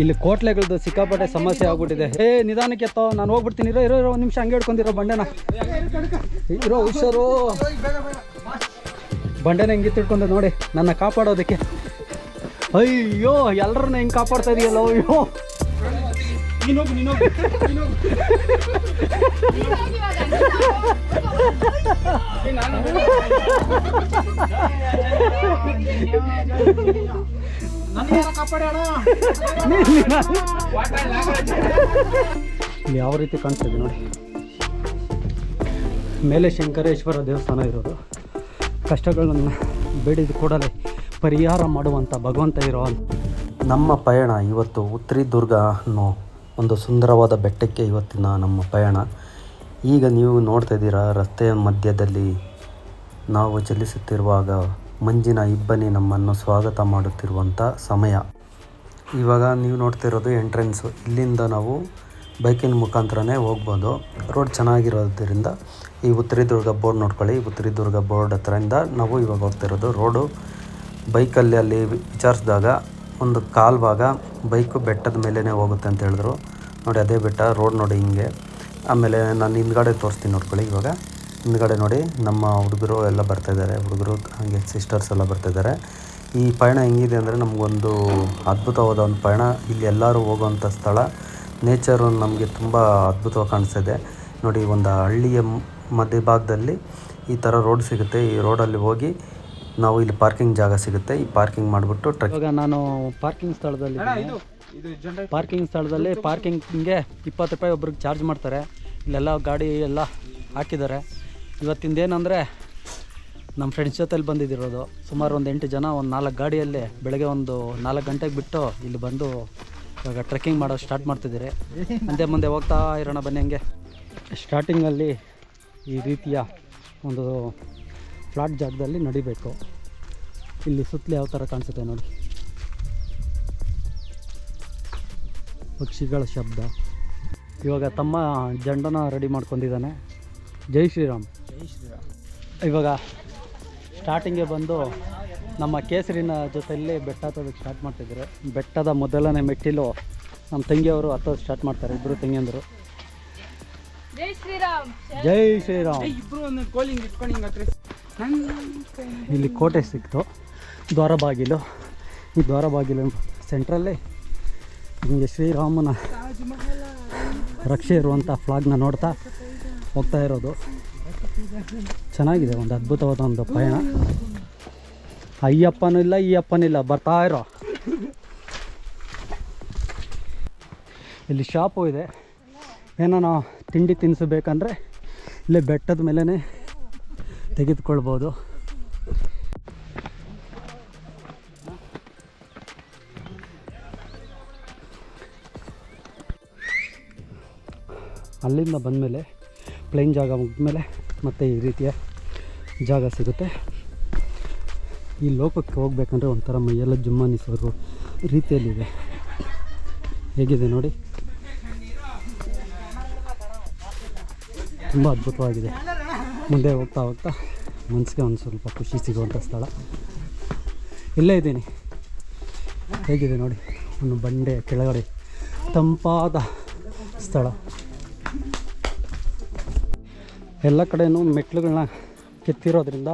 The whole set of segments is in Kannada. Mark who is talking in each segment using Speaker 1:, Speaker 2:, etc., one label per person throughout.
Speaker 1: ಇಲ್ಲಿ ಕೋಟ್ಲೆಗಳದ್ದು ಸಿಕ್ಕಾಪಟ್ಟೆ ಸಮಸ್ಯೆ ಆಗ್ಬಿಟ್ಟಿದೆ. ಏ, ನಿಧಾನಕ್ಕೆ ಎತ್ತೋ, ನಾನು ಹೋಗ್ಬಿಡ್ತೀನಿ. ಇರೋ ಇರೋ ಇರೋ, ಒಂದು ನಿಮಿಷ ಹಂಗೆ ಹಿಡ್ಕೊಂಡಿರೋ ಬಂಡೆನ. ಇರೋ, ಹುಷಾರು. ಬಂಡೆನ ಹೆಂಗೆ ತಿಳ್ಕೊಂಡೆ ನೋಡಿ, ನನ್ನ ಕಾಪಾಡೋದಕ್ಕೆ. ಅಯ್ಯೋ ಎಲ್ಲರನ್ನ ಹೆಂಗೆ ಕಾಪಾಡ್ತಾ ಇದೆಯಲ್ಲ, ಅಯ್ಯೋ. ಇಲ್ಲಿ ಯಾವ ರೀತಿ ಕಾಣಿಸ್ತಿದೆ ನೋಡಿ. ಮೇಲೆ ಶಂಕರೇಶ್ವರ ದೇವಸ್ಥಾನ ಇರೋದು. ಕಷ್ಟಗಳನ್ನು ಬೇಡಿದ ಕೂಡಲೇ ಪರಿಹಾರ ಮಾಡುವಂಥ ಭಗವಂತ ಇರೋ ನಮ್ಮ ಪಯಣ ಇವತ್ತು ಉತ್ತರಿ ದುರ್ಗ ಅನ್ನೋ ಒಂದು ಸುಂದರವಾದ ಬೆಟ್ಟಕ್ಕೆ ಇವತ್ತಿನ ನಮ್ಮ ಪಯಣ. ಈಗ ನೀವು ನೋಡ್ತಾ ಇದ್ದೀರಾ ರಸ್ತೆಯ ಮಧ್ಯದಲ್ಲಿ ನಾವು ಚಲಿಸುತ್ತಿರುವಾಗ ಮಂಜಿನ ಇಬ್ಬನಿ ನಮ್ಮನ್ನು ಸ್ವಾಗತ ಮಾಡುತ್ತಿರುವಂಥ ಸಮಯ. ಇವಾಗ ನೀವು ನೋಡ್ತಿರೋದು ಎಂಟ್ರೆನ್ಸು ಇಲ್ಲಿಂದ ನಾವು ಬೈಕಿನ ಮುಖಾಂತರನೇ ಹೋಗ್ಬೋದು. ರೋಡ್ ಚೆನ್ನಾಗಿರೋದ್ರಿಂದ ಈ ಉತ್ತರಿ ದುರ್ಗ ಬೋರ್ಡ್ ನೋಡ್ಕೊಳ್ಳಿ. ಉತ್ತರಿ ದುರ್ಗ ಬೋರ್ಡ್ ಹತ್ರದಿಂದ ನಾವು ಇವಾಗ ಹೋಗ್ತಿರೋದು ರೋಡು. ಬೈಕಲ್ಲಿ ಅಲ್ಲಿ ವಿಚಾರಿಸಿದಾಗ ಒಂದು ಕಾಲು ಭಾಗ ಬೈಕು ಬೆಟ್ಟದ ಮೇಲೇ ಹೋಗುತ್ತೆ ಅಂತ ಹೇಳಿದ್ರು. ನೋಡಿ ಅದೇ ಬೆಟ್ಟ, ರೋಡ್ ನೋಡಿ ಹಿಂಗೆ. ಆಮೇಲೆ ನಾನು ಹಿಂದ್ಗಡೆ ತೋರಿಸ್ತೀನಿ ನೋಡ್ಕೊಳ್ಳಿ ಇವಾಗ. ಹಿಂದ್ಗಡೆ ನೋಡಿ ನಮ್ಮ ಹುಡುಗರು ಎಲ್ಲ ಬರ್ತಾ ಇದ್ದಾರೆ. ಹುಡುಗರು ಹಾಗೆ ಸಿಸ್ಟರ್ಸ್ ಎಲ್ಲ ಬರ್ತಾ ಇದ್ದಾರೆ. ಈ ಪಯಣ ಹೆಂಗಿದೆ ಅಂದರೆ ನಮಗೊಂದು ಅದ್ಭುತವಾದ ಒಂದು ಪಯಣ. ಇಲ್ಲಿ ಎಲ್ಲರೂ ಹೋಗುವಂಥ ಸ್ಥಳ. ನೇಚರು ನಮಗೆ ತುಂಬ ಅದ್ಭುತವಾಗಿ ಕಾಣಿಸ್ತಿದೆ. ನೋಡಿ ಒಂದು ಹಳ್ಳಿಯ ಮಧ್ಯಭಾಗದಲ್ಲಿ ಈ ಥರ ರೋಡ್ ಸಿಗುತ್ತೆ. ಈ ರೋಡಲ್ಲಿ ಹೋಗಿ ನಾವು ಇಲ್ಲಿ ಪಾರ್ಕಿಂಗ್ ಜಾಗ ಸಿಗುತ್ತೆ. ಈ ಪಾರ್ಕಿಂಗ್ ಮಾಡಿಬಿಟ್ಟು ಟ್ರಕ್ ಇವಾಗ ನಾನು ಪಾರ್ಕಿಂಗ್ ಸ್ಥಳದಲ್ಲಿ ಪಾರ್ಕಿಂಗ್ ಸ್ಥಳದಲ್ಲಿ ಪಾರ್ಕಿಂಗ್ಗೆ ಇಪ್ಪತ್ತು ರೂಪಾಯಿ ಒಬ್ರಿಗೆ ಚಾರ್ಜ್ ಮಾಡ್ತಾರೆ. ಇಲ್ಲೆಲ್ಲ ಗಾಡಿ ಎಲ್ಲ ಹಾಕಿದ್ದಾರೆ. ಇವತ್ತಿಂದೇನಂದರೆ ನಮ್ಮ ಫ್ರೆಂಡ್ಸ್ ಜೊತೆಲಿ ಬಂದಿದ್ದಿರೋದು ಸುಮಾರು ಒಂದು ಎಂಟು ಜನ, ಒಂದು ನಾಲ್ಕು ಗಾಡಿಯಲ್ಲಿ ಬೆಳಗ್ಗೆ ಒಂದು ನಾಲ್ಕು ಗಂಟೆಗೆ ಬಿಟ್ಟು ಇಲ್ಲಿ ಬಂದು ಇವಾಗ ಟ್ರೆಕ್ಕಿಂಗ್ ಮಾಡೋ ಸ್ಟಾರ್ಟ್ ಮಾಡ್ತಿದ್ದೀರಿ. ಮುಂದೆ ಮುಂದೆ ಹೋಗ್ತಾ ಇರೋಣ, ಬನ್ನಿ ಹಂಗೆ. ಸ್ಟಾರ್ಟಿಂಗಲ್ಲಿ ಈ ರೀತಿಯ ಒಂದು ಫ್ಲಾಟ್ ಜಾಗದಲ್ಲಿ ನಡಿಬೇಕು. ಇಲ್ಲಿ ಸುತ್ತಲೂ ಯಾವ ಥರ ಕಾಣಿಸುತ್ತೆ ನೋಡಿ. ಪಕ್ಷಿಗಳ ಶಬ್ದ. ಇವಾಗ ತಮ್ಮ ಜಂಡನ ರೆಡಿ ಮಾಡ್ಕೊಂಡಿದ್ದಾನೆ. ಜೈ ಶ್ರೀರಾಮ್. ಇವಾಗ ಸ್ಟಾರ್ಟಿಂಗೆ ಬಂದು ನಮ್ಮ ಕೇಸರಿನ ಜೊತೆಯಲ್ಲಿ ಬೆಟ್ಟ ಹತ್ತೋದಕ್ಕೆ ಸ್ಟಾರ್ಟ್ ಮಾಡ್ತಿದ್ದಾರೆ. ಬೆಟ್ಟದ ಮೊದಲನೇ ಮೆಟ್ಟಿಲು ನಮ್ಮ ತಂಗಿಯವರು ಹತ್ತೋದು ಸ್ಟಾರ್ಟ್ ಮಾಡ್ತಾರೆ ಇಬ್ಬರು ತಂಗಿಯಂದರು.
Speaker 2: ಜೈ ಶ್ರೀರಾಮ್.
Speaker 1: ಜೈ ಶ್ರೀರಾಮ್.
Speaker 3: ಇಬ್ರು ಒಂದು ಕೋಲಿಂಗ್ ಇಟ್ಕೊಂಡು ಹಿಂಗೆ
Speaker 1: ಇಲ್ಲಿ ಕೋಟೆ ಸಿಕ್ತು ದ್ವಾರ ಬಾಗಿಲು ಈ ದ್ವಾರ ಬಾಗಿಲು ಸೆಂಟ್ರಲ್ಲಿ ನಿಮಗೆ ಶ್ರೀರಾಮನ ರಕ್ಷೆ ಇರುವಂಥ ಫ್ಲಾಗ್ನ ನೋಡ್ತಾ ಹೋಗ್ತಾ ಇರೋದು. ಚೆನ್ನಾಗಿದೆ, ಒಂದು ಅದ್ಭುತವಾದ ಒಂದು ಪಯಣ. ಈ ಅಪ್ಪನೂ ಇಲ್ಲ, ಬರ್ತಾ ಇರೋ. ಇಲ್ಲಿ ಶಾಪು ಇದೆ. ಏನಾನ ತಿಂಡಿ ತಿನಿಸು ಬೇಕಂದರೆ ಇಲ್ಲೇ ಬೆಟ್ಟದ ಮೇಲೇ ತೆಗೆದುಕೊಳ್ಬೋದು. ಅಲ್ಲಿಂದ ಬಂದಮೇಲೆ ಪ್ಲೇನ್ ಜಾಗ ಮುಗಿದ್ಮೇಲೆ ಮತ್ತೆ ಈ ರೀತಿಯ ಜಾಗ ಸಿಗುತ್ತೆ. ಈ ಲೋಕಕ್ಕೆ ಹೋಗ್ಬೇಕಂದ್ರೆ ಒಂಥರ ಮೈಯೆಲ್ಲ ಜುಮ್ಮನಿಸೋರು ರೀತಿಯಲ್ಲಿದೆ. ಹೇಗಿದೆ ನೋಡಿ? ತುಂಬ ಅದ್ಭುತವಾಗಿದೆ. ಮುಂದೆ ಹೋಗ್ತಾ ಹೋಗ್ತಾ ಮನಸ್ಸಿಗೆ ಒಂದು ಸ್ವಲ್ಪ ಖುಷಿ ಸಿಗುವಂಥ ಸ್ಥಳ. ಇಲ್ಲೇ ಇದ್ದೀನಿ. ಹೇಗಿದೆ ನೋಡಿ? ಒಂದು ಬಂಡೆ ಕೆಳಗಡೆ ತಂಪಾದ ಸ್ಥಳ. ಎಲ್ಲ ಕಡೆಯೂ ಮೆಟ್ಲುಗಳನ್ನ ಕೆತ್ತಿರೋದ್ರಿಂದ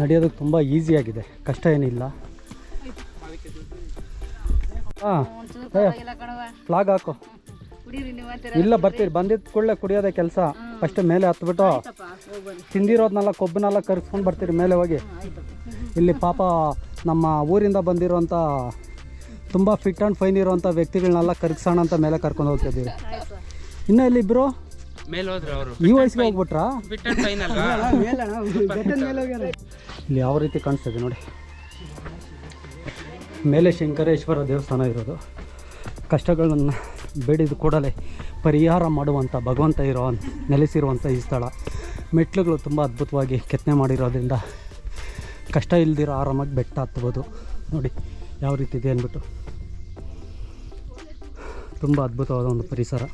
Speaker 1: ನಡೆಯೋದಕ್ಕೆ ತುಂಬ ಈಸಿಯಾಗಿದೆ. ಕಷ್ಟ ಏನಿಲ್ಲ. ಹಾಂ ಫ್ಲಾಗ್ ಹಾಕು. ಇಲ್ಲ, ಬರ್ತೀರಿ. ಬಂದಿದ್ದ ಕೂಡಲೇ ಕುಡಿಯೋದೇ ಕೆಲಸ. ಫಸ್ಟ್ ಮೇಲೆ ಹತ್ಬಿಟ್ಟು ತಿಂದಿರೋದ್ನೆಲ್ಲ ಕೊಬ್ಬನ್ನೆಲ್ಲ ಕರ್ಸ್ಕೊಂಡು ಬರ್ತೀರಿ ಮೇಲೆ ಹೋಗಿ. ಇಲ್ಲಿ ಪಾಪ ನಮ್ಮ ಊರಿಂದ ಬಂದಿರೋಂಥ ತುಂಬ ಫಿಟ್ ಆ್ಯಂಡ್ ಫೈನ್ ಇರುವಂಥ ವ್ಯಕ್ತಿಗಳನ್ನೆಲ್ಲ ಕರ್ಗಿಸೋಣ ಅಂತ ಮೇಲೆ ಕರ್ಕೊಂಡು ಹೋಗ್ತಿದ್ದೀವಿ ಇನ್ನೂ ಇಲ್ಲಿ ಇಬ್ಬರು
Speaker 3: ಮೇಲೆ ಹೋದ್ರು ಅವರು
Speaker 1: ಈ ವಯಸ್ಸಿಗೆ ಹೋಗ್ಬಿಟ್ರಾ?
Speaker 3: ಬಿಟ್ಟ ಫೈನ್ ಅಲ್ವಾ?
Speaker 1: ಇಲ್ಲಿ ಯಾವ ರೀತಿ ಕಾಣಿಸ್ತಿದೆ ನೋಡಿ. ಮೇಲೆ ಶಂಕರೇಶ್ವರ ದೇವಸ್ಥಾನ ಇರೋದು. ಕಷ್ಟಗಳನ್ನು ಬೇಡಿದ ಕೂಡಲೇ ಪರಿಹಾರ ಮಾಡುವಂಥ ಭಗವಂತ ಇರೋ ನೆಲೆಸಿರುವಂಥ ಈ ಸ್ಥಳ. ಮೆಟ್ಲುಗಳು ತುಂಬ ಅದ್ಭುತವಾಗಿ ಕೆತ್ತನೆ ಮಾಡಿರೋದ್ರಿಂದ ಕಷ್ಟ ಇಲ್ದಿರೋ ಆರಾಮಾಗಿ ಬೆಟ್ಟ ಹತ್ಬೋದು ನೋಡಿ ಯಾವ ರೀತಿ ಇದೆ ಅಂದ್ಬಿಟ್ಟು. ತುಂಬ ಅದ್ಭುತವಾದ ಒಂದು ಪರಿಸರ.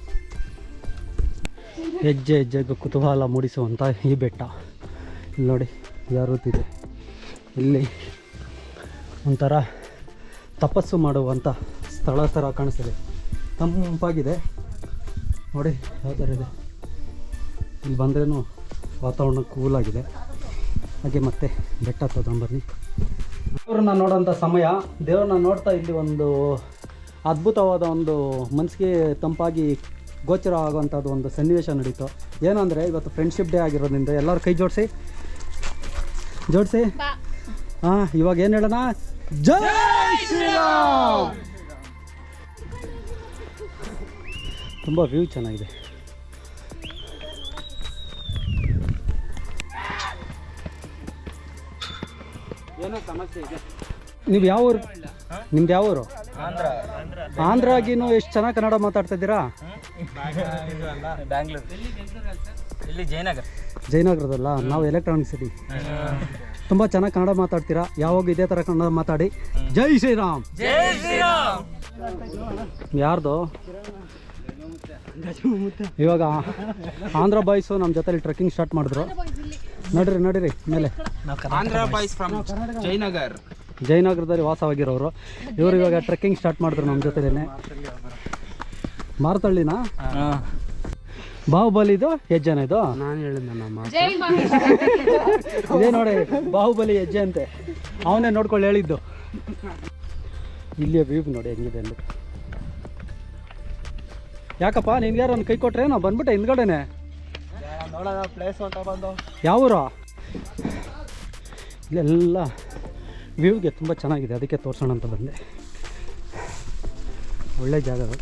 Speaker 1: ಹೆಜ್ಜೆ ಹೆಜ್ಜೆಗೆ ಕುತೂಹಲ ಮೂಡಿಸುವಂಥ ಈ ಬೆಟ್ಟ. ಇಲ್ಲಿ ನೋಡಿ ಯಾವ ರೀತಿ ಇದೆ ಇಲ್ಲಿ ಒಂಥರ ತಪಸ್ಸು ಮಾಡುವಂಥ ಸ್ಥಳ ಸ್ಥಳ ಥರ ಕಾಣಿಸ್ತಿದೆ. ತಂಪಾಗಿದೆ. ನೋಡಿ, ಯಾವ ಥರ ಇದೆ. ಇಲ್ಲಿ ಬಂದ್ರೂ ವಾತಾವರಣ ಕೂಲಾಗಿದೆ ಹಾಗೆ ಮತ್ತೆ ಬೆಟ್ಟ ತಗೊಂಬನ್ನಿ ದೇವ್ರನ್ನ ನೋಡೋಂಥ ಸಮಯ. ದೇವ್ರನ್ನ ನೋಡ್ತಾ ಇಲ್ಲಿ ಒಂದು ಅದ್ಭುತವಾದ ಒಂದು ಮನಸ್ಸಿಗೆ ತಂಪಾಗಿ ಗೋಚರ ಆಗುವಂಥದ್ದು ಒಂದು ಸನ್ನಿವೇಶ ನಡೀತು. ಏನಂದರೆ ಇವತ್ತು ಫ್ರೆಂಡ್ಶಿಪ್ ಡೇ ಆಗಿರೋದ್ರಿಂದ ಎಲ್ಲರೂ ಕೈ ಜೋಡಿಸಿ. ಜೋಡಿಸಿ? ಹಾಂ ಇವಾಗ ಏನು ಹೇಳೋಣ? ಜೈ ಶ್ರೀರಾಮ್! ತುಂಬ ವ್ಯೂ ಚೆನ್ನಾಗಿದೆ.
Speaker 3: ಏನೋ ಸಮಸ್ಯೆ ಇದೆ.
Speaker 1: ನೀವು ಯಾವ ಊರು ನಿಮ್ದು ಯಾವ ಊರು ಆಂಧ್ರ ಆಗಿನೂ ಎಷ್ಟು ಚೆನ್ನಾಗಿ ಕನ್ನಡ ಮಾತಾಡ್ತಾ ಇದ್ದೀರಾ?
Speaker 4: ಬ್ಯಾಂಗ್ಳೂರ್. ಇಲ್ಲಿ ಜಯನಗರ್.
Speaker 1: ಜಯನಗರದಲ್ಲ? ನಾವು ಎಲೆಕ್ಟ್ರಾನಿಕ್ ಸಿಟಿ ತುಂಬ ಚೆನ್ನಾಗಿ ಕನ್ನಡ ಮಾತಾಡ್ತೀರಾ? ಯಾವಾಗ ಇದೇ ಥರ ಕನ್ನಡ ಮಾತಾಡಿ. ಜೈ ಶ್ರೀರಾಮ್.
Speaker 4: ಜೈ ಶ್ರೀರಾಮ್.
Speaker 1: ಯಾರ್ದು? ಇವಾಗ ಆಂಧ್ರ ಬಾಯ್ಸು ನಮ್ಮ ಜೊತೆಲಿ ಟ್ರೆಕ್ಕಿಂಗ್ ಸ್ಟಾರ್ಟ್ ಮಾಡಿದ್ರು. ನಡೀರಿ ನಡೀರಿ ಮೇಲೆ.
Speaker 3: Andhra boys from Jayanagar.
Speaker 1: ಜಯನಗರದಲ್ಲಿ ವಾಸವಾಗಿರೋರು. ಇವರು ಇವಾಗ ಟ್ರೆಕ್ಕಿಂಗ್ ಸ್ಟಾರ್ಟ್ ಮಾಡಿದ್ರು ನಮ್ಮ ಜೊತೆಲೇನೆ. ಮಾರ್ತಳ್ಳಿನ? ಬಾಹುಬಲಿದು ಹೆಜ್ಜೆನ ಇದು?
Speaker 3: ನಾನು ಹೇಳಿದ್ದೆ ನಮ್ಮ
Speaker 1: ಇದೇ ನೋಡಿ ಬಾಹುಬಲಿ ಹೆಜ್ಜೆ ಅಂತೆ. ಅವನೇ ನೋಡ್ಕೊಳ್ಳಿ ಹೇಳಿದ್ದು. ಇಲ್ಲಿಯ ವ್ಯೂ ನೋಡಿ ಹೆಂಗಿದೆ ಅಂದ್ಬಿಟ್ಟು ಯಾಕಪ್ಪ ನಿನ್ಗೆ ಯಾರು ಒಂದು ಕೈ ಕೊಟ್ರೆ ನಾವು ಬಂದ್ಬಿಟ್ಟೆ ಹಿಂದ್ಗಡೆನೆ.
Speaker 4: ನೋಡೋಣ ಪ್ಲೇಸ್ ಅಂತ ಬಂದು
Speaker 1: ಯಾವ ಊರು ಇಲ್ಲೆಲ್ಲ ವ್ಯೂಗೆ ತುಂಬ ಚೆನ್ನಾಗಿದೆ. ಅದಕ್ಕೆ ತೋರಿಸೋಣ ಅಂತ ಬಂದೆ. ಒಳ್ಳೆ ಜಾಗ ಅದು.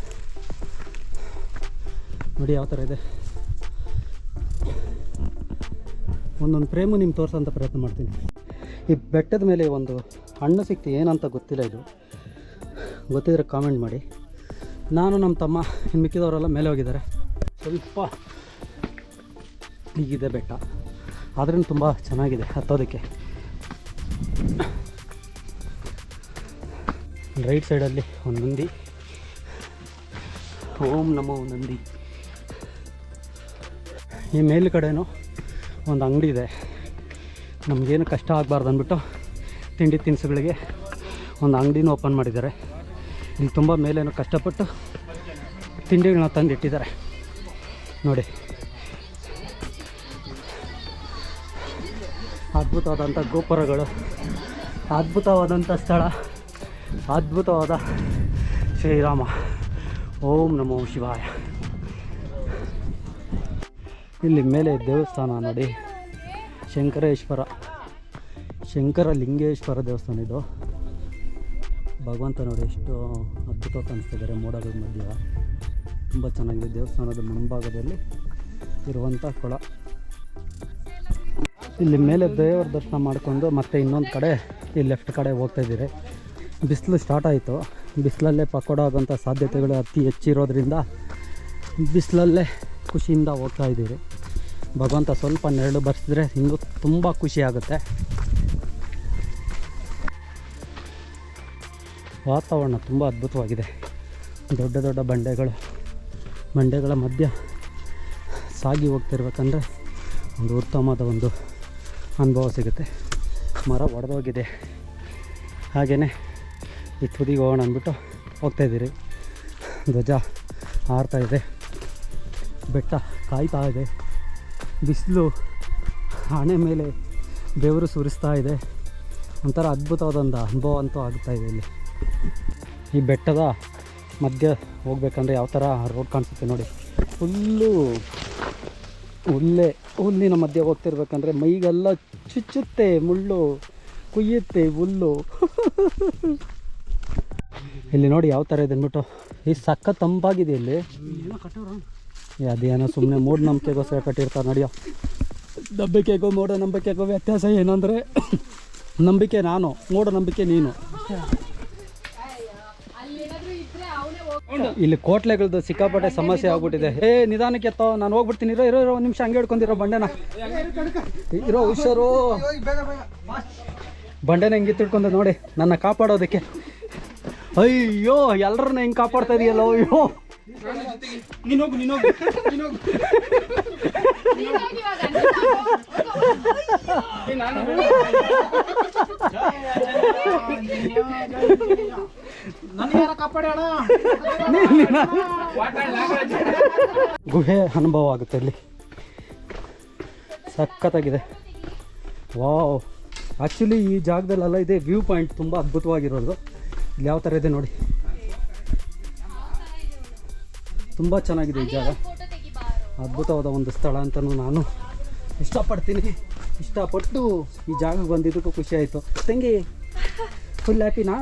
Speaker 1: ನೋಡಿ ಯಾವ ಥರ ಇದೆ. ಒಂದೊಂದು ಪ್ರೇಮು ನಿಮ್ಗೆ ತೋರಿಸೋಂಥ ಪ್ರಯತ್ನ ಮಾಡ್ತೀನಿ. ಈ ಬೆಟ್ಟದ ಮೇಲೆ ಒಂದು ಹಣ್ಣು ಸಿಕ್ತು ಏನಂತ ಗೊತ್ತಿಲ್ಲ ಇದು. ಗೊತ್ತಿದ್ರೆ ಕಾಮೆಂಟ್ ಮಾಡಿ. ನಾನು ನಮ್ಮ ತಮ್ಮ, ಇನ್ನು ಮಿಕ್ಕಿದವರೆಲ್ಲ ಮೇಲೆ ಹೋಗಿದ್ದಾರೆ. ಸ್ವಲ್ಪ ಹೀಗಿದೆ ಬೆಟ್ಟ. ಆದ್ರೂ ತುಂಬ ಚೆನ್ನಾಗಿದೆ ಹತ್ತೋದಕ್ಕೆ. ರೈಟ್ ಸೈಡಲ್ಲಿ ಒಂದು ನಂದಿ. ಓಂ ನಮೋ ನಂದಿ. ಈ ಮೇಲುಗಡೆನೂ ಒಂದು ಅಂಗಡಿ ಇದೆ. ನಮಗೇನು ಕಷ್ಟ ಆಗಬಾರ್ದು ಅಂದ್ಬಿಟ್ಟು ತಿಂಡಿ ತಿನಿಸುಗಳಿಗೆ ಒಂದು ಅಂಗಡಿನೂ ಓಪನ್ ಮಾಡಿದ್ದಾರೆ. ಇಲ್ಲಿ ತುಂಬ ಮೇಲೇನು ಕಷ್ಟಪಟ್ಟು ತಿಂಡಿಗಳನ್ನ ತಂದಿಟ್ಟಿದ್ದಾರೆ. ನೋಡಿ. ಅದ್ಭುತವಾದಂಥ ಗೋಪುರಗಳು, ಅದ್ಭುತವಾದಂಥ ಸ್ಥಳ, ಅದ್ಭುತವಾದ ಶ್ರೀರಾಮ. ಓಂ ನಮೋ ಶಿವಾಯ. ಇಲ್ಲಿ ಮೇಲೆ ದೇವಸ್ಥಾನ ನೋಡಿ. ಶಂಕರೇಶ್ವರ. ಶಂಕರ ಲಿಂಗೇಶ್ವರ ದೇವಸ್ಥಾನ ಇದು. ಭಗವಂತ ನೋಡಿ ಎಷ್ಟು ಅದ್ಭುತ ಕಾಣಿಸ್ತಿದ್ದಾರೆ ಮೋಡಗಳ ಮಧ್ಯ. ತುಂಬ ಚೆನ್ನಾಗಿದೆ ದೇವಸ್ಥಾನದ ಮುಂಭಾಗದಲ್ಲಿ ಇರುವಂಥ ಕೊಳ. ಇಲ್ಲಿ ಮೇಲೆ ದೇವರ ದರ್ಶನ ಮಾಡಿಕೊಂಡು ಮತ್ತೆ ಇನ್ನೊಂದು ಕಡೆ ಈ ಲೆಫ್ಟ್ ಕಡೆ ಹೋಗ್ತಾ ಇದ್ದೀರಿ. ಬಿಸಿಲು ಸ್ಟಾರ್ಟ್ ಆಯಿತು. ಬಿಸಿಲಲ್ಲೇ ಪಕೋಡ ಆಗೋಂಥ ಸಾಧ್ಯತೆಗಳು ಅತಿ ಹೆಚ್ಚಿರೋದ್ರಿಂದ ಬಿಸಿಲಲ್ಲೇ ಖುಷಿಯಿಂದ ಹೋಗ್ತಾ ಇದ್ದೀರಿ. ಭಗವಂತ ಸ್ವಲ್ಪ ನೆರಳು ಬರ್ಸಿದ್ರೆ ಇನ್ನೂ ತುಂಬ ಖುಷಿ ಆಗುತ್ತೆ. ವಾತಾವರಣ ತುಂಬ ಅದ್ಭುತವಾಗಿದೆ. ದೊಡ್ಡ ದೊಡ್ಡ ಬಂಡೆಗಳು, ಬಂಡೆಗಳ ಮಧ್ಯ ಸಾಗಿ ಹೋಗ್ತಿರ್ಬೇಕಂದ್ರೆ ಒಂದು ಉತ್ತಮವಾದ ಒಂದು ಅನುಭವ ಸಿಗುತ್ತೆ. ಮರ ಒಡೆದೋಗಿದೆ ಹಾಗೆಯೇ ಈ ತುದಿಗೆ ಹೋಗೋಣ ಅಂದ್ಬಿಟ್ಟು ಹೋಗ್ತಾಯಿದ್ದೀರಿ ಧ್ವಜ ಹಾರ್ತಾ ಇದೆ. ಬೆಟ್ಟ ಕಾಯ್ತಾ ಇದೆ. ಬಿಸಿಲು ಹಣೆ ಮೇಲೆ ಬೆವರು ಸುರಿಸ್ತಾ ಇದೆ. ಒಂಥರ ಅದ್ಭುತವಾದಂಥ ಅನುಭವ ಅಂತೂ ಆಗ್ತಾ ಇದೆ ಇಲ್ಲಿ. ಈ ಬೆಟ್ಟದ ಮಧ್ಯ ಹೋಗ್ಬೇಕಂದ್ರೆ ಯಾವ ಥರ ರೋಡ್ ಕಾಣಿಸುತ್ತೆ ನೋಡಿ. ಫುಲ್ಲು ಹುಲ್ಲೆ, ಹುಲ್ಲಿನ ಮಧ್ಯೆ ಹೋಗ್ತಿರ್ಬೇಕಂದ್ರೆ ಮೈಗೆಲ್ಲ ಚುಚ್ಚುತ್ತೆ, ಮುಳ್ಳು ಕುಯ್ಯುತ್ತೆ, ಹುಲ್ಲು. ಇಲ್ಲಿ ನೋಡಿ ಯಾವ ಥರ ಇದೆ ಅಂದ್ಬಿಟ್ಟು. ಈ ಸಕ್ಕ ತಂಪಾಗಿದೆ ಇಲ್ಲಿ. ಅದೇನೋ ಸುಮ್ಮನೆ ಮೂಢನಂಬಿಕೆಗೋಸ್ಕರ ಕಟ್ಟಿರ್ತಾರೆ ನಡೆಯೋ. ನಂಬಿಕೆಗೂ ಮೂಢನಂಬಿಕೆಗೂ ವ್ಯತ್ಯಾಸ ಏನಂದರೆ ನಂಬಿಕೆ ನಾನು ಮೂಢನಂಬಿಕೆ ನೀನು. ಇಲ್ಲಿ ಕೋಟ್ಲೆಗಳದ್ದು ಸಿಕ್ಕಾಪಟ್ಟೆ ಸಮಸ್ಯೆ ಆಗ್ಬಿಟ್ಟಿದೆ. ಏ, ನಿಧಾನಕ್ಕೆ ಎತ್ತೋ, ನಾನು ಹೋಗ್ಬಿಡ್ತೀನಿ, ಇರೋ ಇರೋ ಇರೋ, ಒಂದು ನಿಮಿಷ ಹಂಗೆ ಹಿಡ್ಕೊಂಡಿರೋ ಬಂಡೆನ. ಇರೋ, ಹುಷಾರು. ಬಂಡೆನ ಹೆಂಗೆ ತಿಳ್ಕೊಂಡೆ ನೋಡಿ, ನನ್ನ ಕಾಪಾಡೋದಕ್ಕೆ. ಅಯ್ಯೋ ಎಲ್ಲರನ್ನ ಹೆಂಗೆ ಕಾಪಾಡ್ತಾ ಇದೆಯಲ್ಲ, ಅಯ್ಯೋ. ಗುಹೆ ಅನುಭವ ಆಗುತ್ತೆ ಇಲ್ಲಿ. ಸಖತ್ತಾಗಿದೆ. ವಾವ್. ಆ್ಯಕ್ಚುಲಿ ಈ ಜಾಗದಲ್ಲೆಲ್ಲ ಇದೆ ವ್ಯೂ ಪಾಯಿಂಟ್, ತುಂಬ ಅದ್ಭುತವಾಗಿರೋದು. ಇಲ್ಲಿ ಯಾವ ಥರ ಇದೆ ನೋಡಿ. ತುಂಬ ಚೆನ್ನಾಗಿದೆ ಈ ಜಾಗ. ಅದ್ಭುತವಾದ ಒಂದು ಸ್ಥಳ ಅಂತಲೂ ನಾನು ಇಷ್ಟಪಡ್ತೀನಿ. ಇಷ್ಟಪಟ್ಟು ಈ ಜಾಗಕ್ಕೆ ಬಂದಿದ್ದಕ್ಕೂ ಖುಷಿ ಆಯಿತು. ತಂಗಿ ಫುಲ್ ಹ್ಯಾಪಿನಾ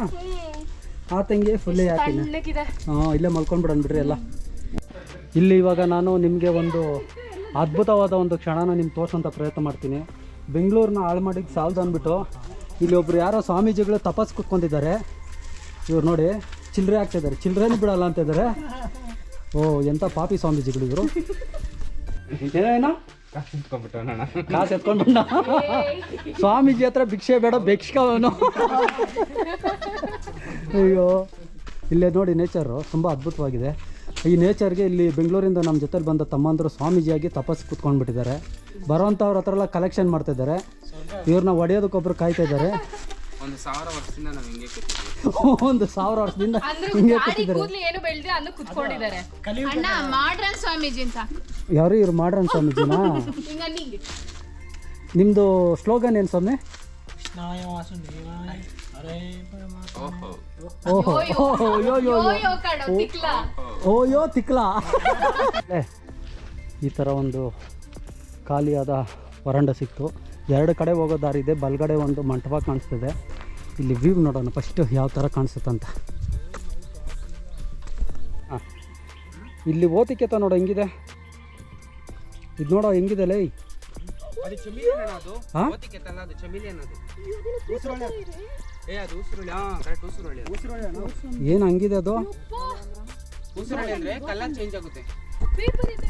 Speaker 1: ಆ ತಂಗಿ ಫುಲ್ ಹ್ಯಾಪಿನಾ ಹಾಂ ಇಲ್ಲೇ ಮಲ್ಕೊಂಡ್ಬಿಡೋಣ ಬಿಡ್ರಿ ಎಲ್ಲ. ಇಲ್ಲಿ ಇವಾಗ ನಾನು ನಿಮಗೆ ಒಂದು ಅದ್ಭುತವಾದ ಒಂದು ಕ್ಷಣನ ನಿಮ್ಗೆ ತೋರ್ಸೋಂಥ ಪ್ರಯತ್ನ ಮಾಡ್ತೀನಿ. ಬೆಂಗಳೂರನ್ನ ಹಾಳು ಮಾಡಿದ್ದು ಸಾಲದು ಅಂದ್ಬಿಟ್ಟು ಇಲ್ಲಿ ಒಬ್ರು ಯಾರೋ ಸ್ವಾಮೀಜಿಗಳು ತಪಸ್ ಕುತ್ಕೊಂಡಿದ್ದಾರೆ. ಇವ್ರು ನೋಡಿ ಚಿಲ್ಲರೆ ಆಗ್ತಿದ್ದಾರೆ ಚಿಲ್ಲರೆನೂ ಬಿಡಲ್ಲ ಅಂತ ಇದ್ದಾರೆ. ಓ, ಎಂತ ಪಾಪಿ ಸ್ವಾಮೀಜಿಗಳು ಇವರು?
Speaker 3: ಕಾಸು
Speaker 1: ಎತ್ಕೊಂಡು ಸ್ವಾಮೀಜಿ ಹತ್ರ ಭಿಕ್ಷೆ ಬೇಡ ಭಿಕ್ಷಕವನು ಅಯ್ಯೋ, ಇಲ್ಲೇ ನೋಡಿ ನೇಚರು ತುಂಬ ಅದ್ಭುತವಾಗಿದೆ. ಈ ನೇಚರ್ಗೆ ಇಲ್ಲಿ ಬೆಂಗಳೂರಿಂದ ನಮ್ಮ ಜೊತೆಲಿ ಬಂದ ತಮ್ಮಂದರು ಸ್ವಾಮೀಜಿಯಾಗಿ ತಪಸ್ ಕುತ್ಕೊಂಡ್ಬಿಟ್ಟಿದ್ದಾರೆ. ಬರೋಂಥವ್ರ ಹತ್ರ ಎಲ್ಲ ಕಲೆಕ್ಷನ್ ಮಾಡ್ತಿದ್ದಾರೆ. ಇವ್ರನ್ನ ಹೊಡೆಯೋದಕ್ಕೊಬ್ರು ಕಾಯ್ತಾ ಇದ್ದಾರೆ.
Speaker 3: ಒಂದು ಸಾವಿರ ವರ್ಷದಿಂದ ನಾವು ಹಿಂಗೆ ಕೂತಿದ್ವಿ
Speaker 1: ಒಂದು ಸಾವಿರ ವರ್ಷದಿಂದ
Speaker 2: ಅಂದ್ರೆ
Speaker 1: ಹಿಂಗೆ
Speaker 2: ಗಾಡಿ
Speaker 1: ಕೂತಿದ್ದಾರೆ.
Speaker 2: ಕೂದ್ಲು ಏನು ಬೆಳ್ದೆ ಅನ್ನು ಕುತ್ಕೊಂಡಿದ್ದಾರೆ. ಅಣ್ಣ ಮಾಡ್ರನ್ ಸ್ವಾಮೀಜಿ ಅಂತ.
Speaker 1: ಯಾರು ಇವ್ರು ಮಾಡ್ರನ್ ಸ್ವಾಮೀಜಿನಾ?
Speaker 2: ಹಿಂಗ ನಿಂಗೆ
Speaker 1: ನಿಮ್ಮದು ಸ್ಲೋಗನ್ ಏನು ಸ್ವಾಮಿ?
Speaker 3: ಓಹೋ.
Speaker 1: ಓಹೋ. ಓಹೋ ಯೋ ಯೋ ಯೋ
Speaker 2: ಯೋ ಕಣೋ ತಿಕ್ಲ.
Speaker 1: ಓಯೋ ತಿಕ್ಲ. ಏ, ಈ ಥರ ಒಂದು ಖಾಲಿಯಾದ ವರಂಡ ಸಿಕ್ತು. ಎರಡು ಕಡೆ ಹೋಗೋ ದಾರಿ ಇದೆ. ಬಲಗಡೆ ಒಂದು ಮಂಟಪ ಕಾಣಿಸ್ತಿದೆ. ಇಲ್ಲಿ ವ್ಯೂ ನೋಡೋಣ. ಫಸ್ಟು ಯಾವ ಥರ ಕಾಣಿಸುತ್ತಂತ ಹಾಂ. ಇಲ್ಲಿ ಓತಿಕೆತ ನೋಡೋ ಹೆಂಗಿದೆ? ಇದು ನೋಡೋ ಹೆಂಗಿದೆ ಲೈ?
Speaker 3: ಅದು ಚಮಿಲಿಯನ್ ಅದು.
Speaker 1: ಹಾ?
Speaker 3: ಓತಿಕೆತ್ತಲ್ಲ ಅದು ಚಮಿಲಿಯನ್ ಅದು. ಏ ಅದು ಉಸುರುಳಿ ಹಾ ಕರೆಕ್ಟ್ ಉಸುರುಳಿ
Speaker 1: ಏನು ಹಂಗಿದೆ ಅದು?
Speaker 3: ಕಲರ್ ಚೇಂಜ್ ಆಗುತ್ತೆ.
Speaker 2: ಪೇಪರ್ ಇದೆ